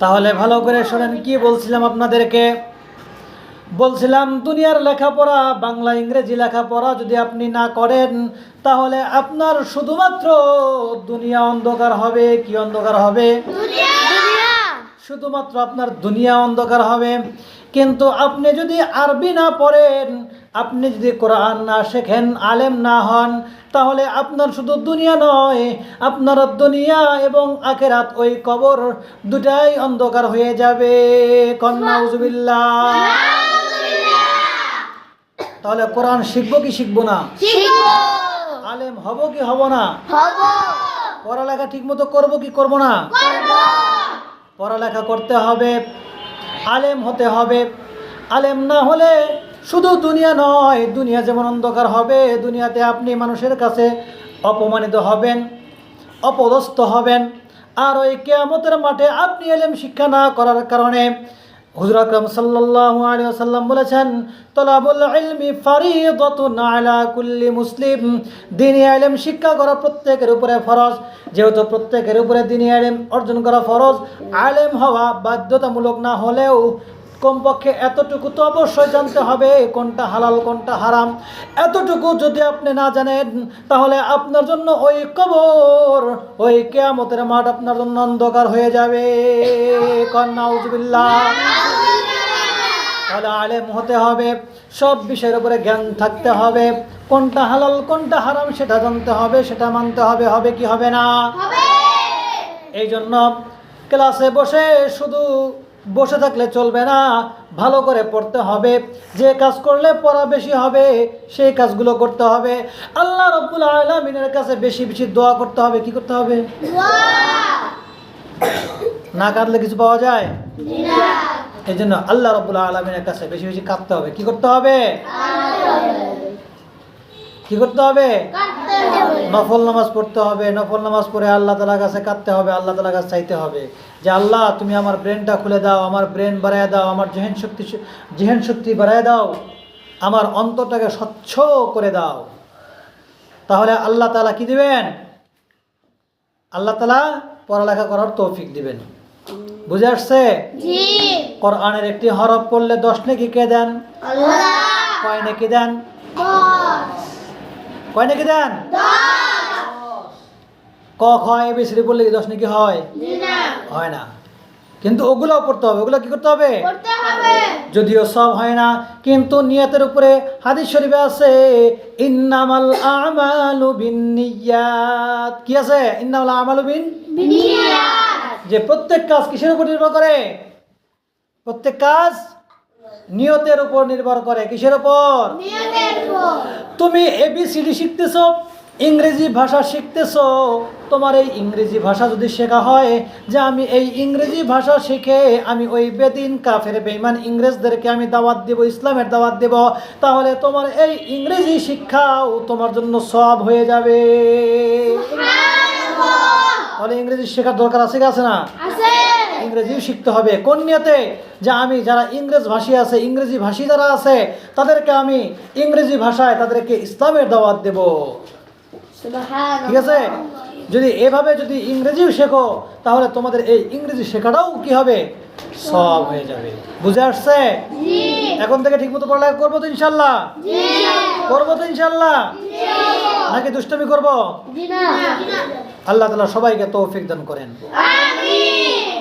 তাহলে ভালো করে শোনেন কি বলছিলাম আপনাদেরকে? বলছিলাম দুনিয়ার লেখাপড়া বাংলা ইংরেজি লেখাপড়া যদি আপনি না করেন তাহলে আপনার শুধুমাত্র দুনিয়া অন্ধকার হবে কি অন্ধকার হবে? শুধুমাত্র আপনার দুনিয়া অন্ধকার হবে। কিন্তু আপনি যদি আরবি না পড়েন আপনি যদি কোরআন না শেখেন আলেম না হন তাহলে আপনার শুধু দুনিয়া নয় আপনার দুনিয়া এবং আখেরাত ওই কবর দুটাই অন্ধকার হয়ে যাবে। কন্যা উজুবিল্লাহ তাহলে কোরআন শিখব কি শিখব না? আলেম হব কি হব না? পড়ালেখা ঠিক মতো করব কি করব না? পড়ালেখা করতে হবে আলেম হতে হবে। আলেম না হলে শুধু দুনিয়া নয়, দুনিয়া যেমন অন্ধকার হবে, দুনিয়াতে আপনি মানুষের কাছে অপমানিত হবেন, অপদস্থ হবেন। আর ওই কেয়ামতের মাঠে আপনি এলেম শিক্ষা না করার কারণে হুজুর আকরাম সাল্লাল্লাহু আলাইহি বলেছেন, তলাবুল ইলমি ফারিদাতুন আলা কুল্লি মুসলিম। দিনী ইলম শিক্ষা করা প্রত্যেকের উপরে ফরজ। যেহেতু প্রত্যেকের উপরে দিনী ইলম অর্জন করা ফরজ, আলেম হওয়া বাধ্যতামূলক না হলেও কমপক্ষে এতটুকু তো অবশ্যই জানতে হবে কোনটা হালাল কোনটা হারাম। এতটুকু যদি আপনি না জানেন তাহলে আপনার জন্য ওই কবর ওই কেয়ামতের মাঠ আপনার জন্য অন্ধকার হয়ে যাবে। কন্যা উজবিল্লাহ তাহলে আলেম হতে হবে সব বিষয়ের উপরে জ্ঞান থাকতে হবে। কোনটা হালাল কোনটা হারাম সেটা জানতে হবে সেটা মানতে হবে হবে কি হবে না? এই জন্য ক্লাসে বসে শুধু বসে থাকলে চলবে না। ভালো করে পড়তে হবে। যে কাজ করলে পড়া বেশি হবে সেই কাজগুলো করতে হবে। আল্লাহ রব্বুল আলমিনের কাছে বেশি বেশি দোয়া করতে হবে। কি করতে হবে? না কাঁদলে কিছু পাওয়া যায়? এই জন্য আল্লাহ রব্বুল আলমিনের কাছে বেশি বেশি কাঁদতে হবে। কি করতে হবে। কি করতে হবে? নফল নামাজ পড়তে হবে। নফল নামাজ পড়ে আল্লাহ তালার কাছে কাঁদতে হবে আল্লাহ তালার কাছে চাইতে হবে। যে আল্লাহ তুমি আমার ব্রেনটা খুলে দাও আমার ব্রেন বাড়ায় দাও আমার জেহেন শক্তি জেহেন শক্তি বাড়ায় দাও আমার অন্তরটাকে স্বচ্ছ করে দাও। তাহলে আল্লাহ তালা কি দিবেন? আল্লাহ তালা পড়ালেখা করার তৌফিক দিবেন। বুঝে আসছে? কোরআনের একটি হরফ পড়লে দশ নেকি কে দেন? কয় নাকি দেন? কয় নাকি দেন? ক খয় বেশি বললে কি দশ নাকি হয়? হয় না। কিন্তু ওগুলোও পড়তে হবে। ওগুলো কি করতে হবে? যদিও সব হয় না কিন্তু নিয়তের উপরে হাদিস শরীফে আছে ইন্নামাল আমালু বিন্নিয়াত। কি আছে? ইন্নামাল আমালু বিন? যে প্রত্যেক কাজ কিসের উপর নির্ভর করে? প্রত্যেক কাজ নিয়তের উপর নির্ভর করে কিসের উপর? তুমি এবিসিডি শিখতেছো ইংরেজি ভাষা শিখতেছো তোমার এই ইংরেজি ভাষা যদি শেখা হয় যে আমি এই ইংরেজি ভাষা শিখে আমি ওই বেদিন কাফের বেইমান ইংরেজদেরকে আমি দাওয়াত দেব ইসলামের দাওয়াত দেব তাহলে তোমার এই ইংরেজি শিক্ষাও তোমার জন্য সব হয়ে যাবে। তাহলে ইংরেজি শেখার দরকার আছে কি আছে না? ইংরেজিও শিখতে হবে। কোন নিয়তে? যে আমি যারা ইংরেজ ভাষী আছে ইংরেজি ভাষী যারা আছে তাদেরকে আমি ইংরেজি ভাষায় তাদেরকে ইসলামের দাওয়াত দেব। ঠিক আছে? যদি এভাবে যদি ইংরেজিও শেখো তাহলে তোমাদের এই ইংরেজি শেখাটাও কি হবে? সব হয়ে যাবে। বুঝে আসছে? এখন থেকে ঠিক মতো পড়ালেখা করব তো ইনশাল্লাহ করব তো ইনশাল্লাহ নাকি দুষ্টমি করব? আল্লাহ তালা সবাইকে তৌফিক দান করেন। আমিন।